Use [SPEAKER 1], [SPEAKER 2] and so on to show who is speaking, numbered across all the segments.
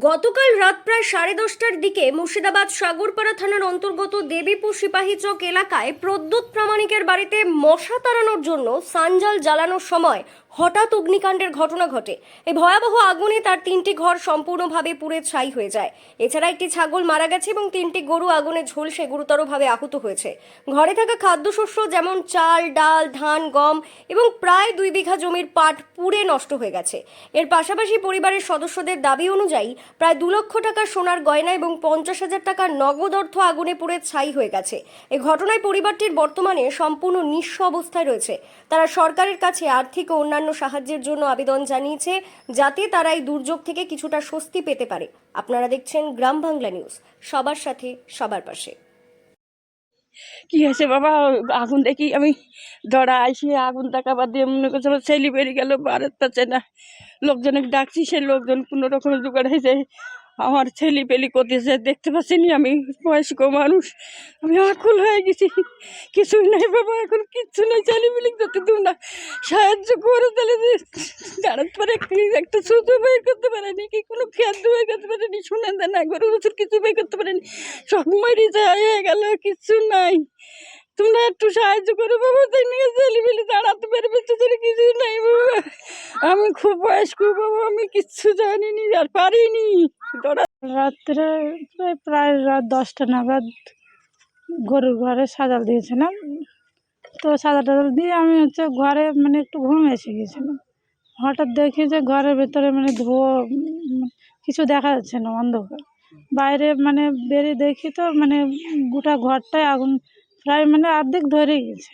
[SPEAKER 1] গতকাল রাত প্রায় সাড়ে দশটার দিকে মুর্শিদাবাদ সাগরপাড়া থানার অন্তর্গত দেবীপুর সিপাহী চক এলাকায় প্রদ্যুৎ প্রামাণিকের বাড়িতে মশা তাড়ানোর জন্য সানজাল জ্বালানোর সময় হঠাৎ অগ্নিকাণ্ডের ঘটনা ঘটে। এই ভয়াবহ আগুনে তার তিনটি ঘর সম্পূর্ণভাবে পুড়ে ছাই হয়ে যায়। এছাড়া একটি ছাগল মারা গেছে এবং তিনটি গরু আগুনে ঝলসে গুরুতরভাবে আহত হয়েছে। ঘরে থাকা খাদ্যশস্য যেমন চাল, ডাল, ধান, গম এবং প্রায় দুই বিঘা জমির পাট পুড়ে নষ্ট হয়ে গেছে। এর পাশাপাশি পরিবারের সদস্যদের দাবি অনুযায়ী প্রায় দু লক্ষ টাকার সোনার গয়না এবং পঞ্চাশ হাজার টাকার নগদ অর্থ আগুনে পুড়ে ছাই হয়ে গেছে। এ ঘটনায় পরিবারটির বর্তমানে সম্পূর্ণ নিঃস্ব অবস্থায় রয়েছে। তারা সরকারের কাছে আর্থিক ও অন্যান্য সাহায্যের জন্য আবেদন জানিয়েছে, যাতে তারা এই দুর্যোগ থেকে কিছুটা স্বস্তি পেতে পারে। আপনারা দেখছেন গ্রাম বাংলা নিউজ। সবার সাথে, সবার পাশে।
[SPEAKER 2] কি হয়েছে বাবা? আগুন দেখি আমি দড়া আইসি আগুন তাকাবার দিয়ে মনে করছে আমার ছেলে বেরিয়ে গেল বারের পাচ্ছে না। লোকজনকে ডাকছি সে লোকজন কোনো রকম জোগাড় হয়েছে। আমার ছেলে পেলি করতেছে, দেখতে পাচ্ছি আমি বয়স্ক মানুষ। আমি আকুল হয়ে গেছি। কিছুই নাই বাবা, এখন কিচ্ছু নেই ছেলে পেলি করতে তোমরা সাহায্য করে তাহলে দাঁড়াতে পারে, একটা সুতো বের করতে পারেনি, কি কোনো খাদ্য বের করতে পারেনি শুনে দেন না গরু বছর কিছু বের করতে পারেনি। সব মরি হয়ে গেল কিছু নাই। তোমরা একটু সাহায্য করো বাবা, তাই নিয়ে ছেলে পেলে দাঁড়াতে পারবে তো তোর কিছু নাই বাবা। আমি খুব বয়স্ক বাবা, আমি কিচ্ছু জানিনি আর পারিনি।
[SPEAKER 3] রাত্রে প্রায় প্রায় রাত দশটা নাগাদ গরুর ঘরে সাজাল দিয়েছিলাম। তো সাজা টাজাল দিয়ে আমি হচ্ছে ঘরে মানে একটু ঘুম এসে গিয়েছিলাম হঠাৎ দেখি যে ঘরের ভেতরে মানে ধোঁয়া, কিছু দেখা যাচ্ছে না, অন্ধকার। বাইরে মানে বেরিয়ে দেখি তো মানে গোটা ঘরটায় আগুন, প্রায় মানে অর্ধেক ধরে গেছে।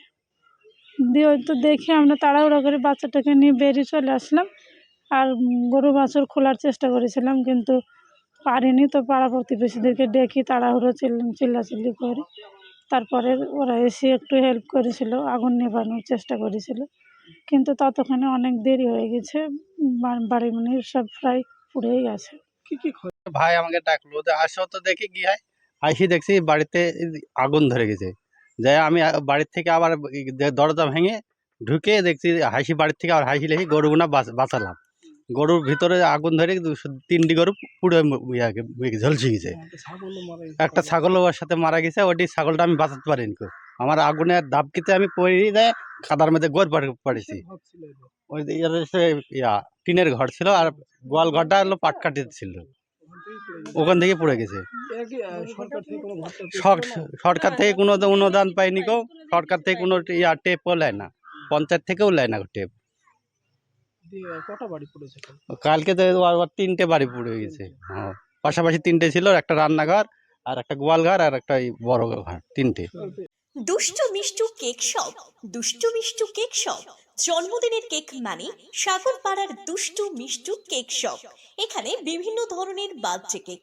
[SPEAKER 3] দিয়ে তো দেখি আমরা তাড়াহুড়ো করে বাচ্চাটাকে নিয়ে বেরিয়ে চলে আসলাম। আর গরু বাছুর খোলার চেষ্টা করেছিলাম, কিন্তু পারিনি তো পাড়া প্রতিবেশীদেরকে ডেকে তাড়াহুড়ো চিল্লা চিল্লাচিল্লি করে। তারপরে ওরা এসে একটু হেল্প করেছিল, আগুন নেভানোর চেষ্টা করেছিল। কিন্তু ততক্ষণে অনেক দেরি হয়ে গেছে, বাড়ি মানে সব প্রায় পুড়েই গেছে।
[SPEAKER 4] ভাই আমাকে ডাকলো আসো তো দেখি কি হয়। আইসি দেখছি বাড়িতে আগুন ধরে গেছে। যাই আমি বাড়ির থেকে আবার দরজা ভেঙে ঢুকে দেখছি হাসি বাড়ির থেকে আবার হাসি লেখি গরুগুনা বাঁচ- বাঁচালাম। গরুর ভিতরে আগুন ধরে দুশো- তিনটি গরু পুরো ঝলসে গেছে। একটা ছাগল ওর সাথে মারা গেছে ওটি ছাগলটা আমি বাঁচাতে পারিনি। আমার আগুনের দাবকিতে আমি পড়ে যায় খাদার মধ্যে গোর পড়েছি। ওই ইয়া টিনের ঘর ছিল আর গোয়াল ঘরটা হলো পাটকাঠি ছিল। ওখান থেকে পড়ে গেছে। সর- সরকার থেকে কোনো অনুদান পাইনি কেউ সরকার থেকে কোনো ইয়া টেপও নেয় না। পঞ্চায়েত থেকেও নেয় না টেপ।
[SPEAKER 5] কটা বাড়ি পড়েছে
[SPEAKER 4] কালকে? তো আবার তিনটে বাড়ি পড়ে গেছে। হ্যাঁ পাশাপাশি তিনটে ছিল একটা রান্নাঘর আর একটা গোয়ালঘর আর একটা বড় ঘর তিনটে।
[SPEAKER 6] দুষ্ট Mishtu cake shop Dushtu Mishtu cake shop. জন্মদিনের কেক মানে সাগর পাড়ার দুষ্টু মিষ্টু কেক শপ। এখানে বিভিন্ন ধরনের বার্থডে কেক।